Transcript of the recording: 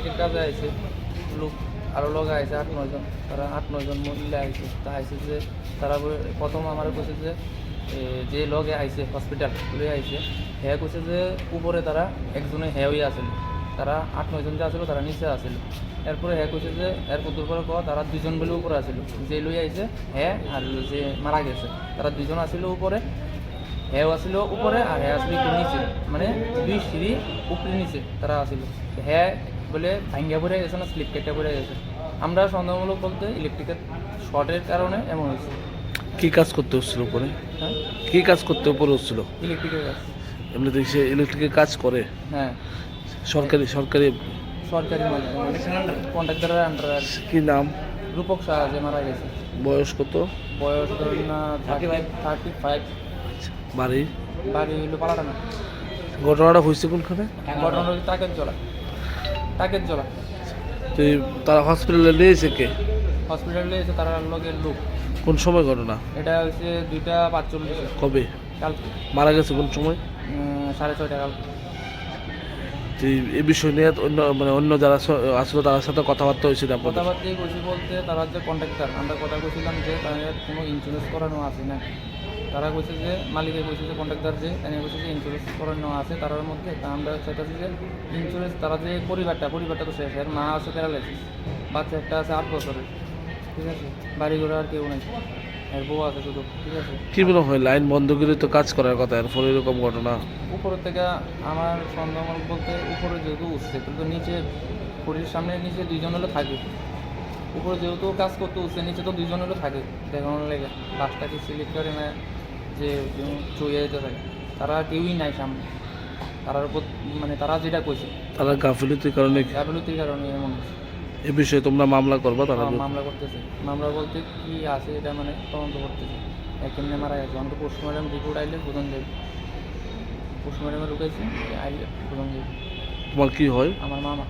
Electric কাজে আইছে লোক আরও লোক আইছে, আট নয়জন তারা আট নয়জন মহিলা আইছে। তা আইছে যে, তারা প্রথম আমার কইছে যে যে লগে আইছে হসপিটাল লয়ে আইছে হ্যাঁ কইছে যে, উপরে তারা একজনে হ্যাঁ হয়ে আসেন তারা আট নয়জন যে আসলো তারা নিচে আসিল এরপরে হ্যাঁ কইছে যে, এর কুতুর পরে কওয়া তারা দুজন বলে উপরে আসিল যে লই আইছে হ্যাঁ আর যে মারা গেছে। তারা দুজন আসিল উপরে হ্যাঁ আসিল উপরে, আর হ্যাঁ আসিল নিচে। মানে দুই সিঁড়ি উপরে নিচে তারা আসিল হ্যাঁ বলে ভাঙ্গা পড়ে গেছে না স্লিপ কেটে পড়ে গেছে। আমরা সন্দেহমূলক বলতে ইলেকট্রিকের শর্টের কারণে এমন হয়েছে। কি কাজ করতে হচ্ছিল উপরে? হ্যাঁ? কি কাজ করতে উপরে হচ্ছিল? ইলেকট্রিকের কাজ। এমনিতে সে ইলেকট্রিকের কাজ করে? হ্যাঁ। সরকারি সরকারি সরকারি মানে কন্ট্রাক্টরের আন্ডারে কি। কি নাম? রূপক শাহ যে মারা গেছে। বয়স কত? বয়স ধরুন না থার্টি ফাইভ থার্টি ফাইভ বাড়ি? বাড়ি হইল পালাটানা ঘটনাটা হয়েছে কোনখানে? ঘটনা হলো টাকের জলা টাকের জলা তো তারা হসপিটালে নিয়েছে কে? হসপিটালে এসে তারা লগের লোক। কোন সময় ঘটনা? এটা হচ্ছে দুইটা পাঁচচল্লিশে। কবে? কালকে। মারা গেছে কোন সময়? সাড়ে ছয়টা কালকে। তো এই- এই বিষয় নিয়ে অন্য মানে অন্য যারা আসলো তার সাথে কথাবার্তা হয়েছিল কথাবার্তাই কইছি বলতে তারা যে কন্ট্রাক্টর আমরা কথা কইছিলাম যে তাদের কোনো ইন্স্যুরেন্স করানো আছে না। তারা কইছে যে মালিকে কইছে যে কন্ট্রাক্টর যে এনে কইছে যে ইন্স্যুরেন্স করানো আছে। তার মধ্যে তা আমরা চাইতেছি যে ইন্স্যুরেন্স তারা যে পরিবারটা পরিবারটা তো শেষ এর মা আছে প্যারালাইসিস বাচ্চা একটা আছে আট বছরের ঠিক আছে? বাড়ি ঘরে আর কেউ নেই এর বউ আছে শুধু ঠিক আছে? কি মনে হয় লাইন বন্ধ করে তো কাজ করার কথা এর ফলে এরকম ঘটনা। উপর থেকে আমার সন্দেহমূলক বলতে উপরে যেহেতু উঠছে কিন্তু নিচে খুঁড়ির সামনে নিচে দুইজন হলে থাকে। উপরে যেহেতু কাজ করতে উঠছে নিচে তো দুইজন হলে থাকে। দেখানোর লেগে। লাস্টটাকে সিলেক্ট করে না যে চুয়ে যেতে থাকে তারা কেউই নাই সামনে। তারার উপর মানে তারা যেটা কইছে। তারা গাফিলতির কারণে গাফিলতির কারণে এমন। এ বিষয়ে তোমরা মামলা করবা তারা মামলা করতেছে। মামলা বলতে কি আছে এটা মানে তদন্ত করতেছে। কেমনে মারা গেছে। আমাদের পোস্টমর্টম রিপোর্ট আইলে বুঝন যাবে পোস্টমর্টমে ঢুকেছি আইলে বুঝন যাবে তোমার কি হয়? আমার মামা।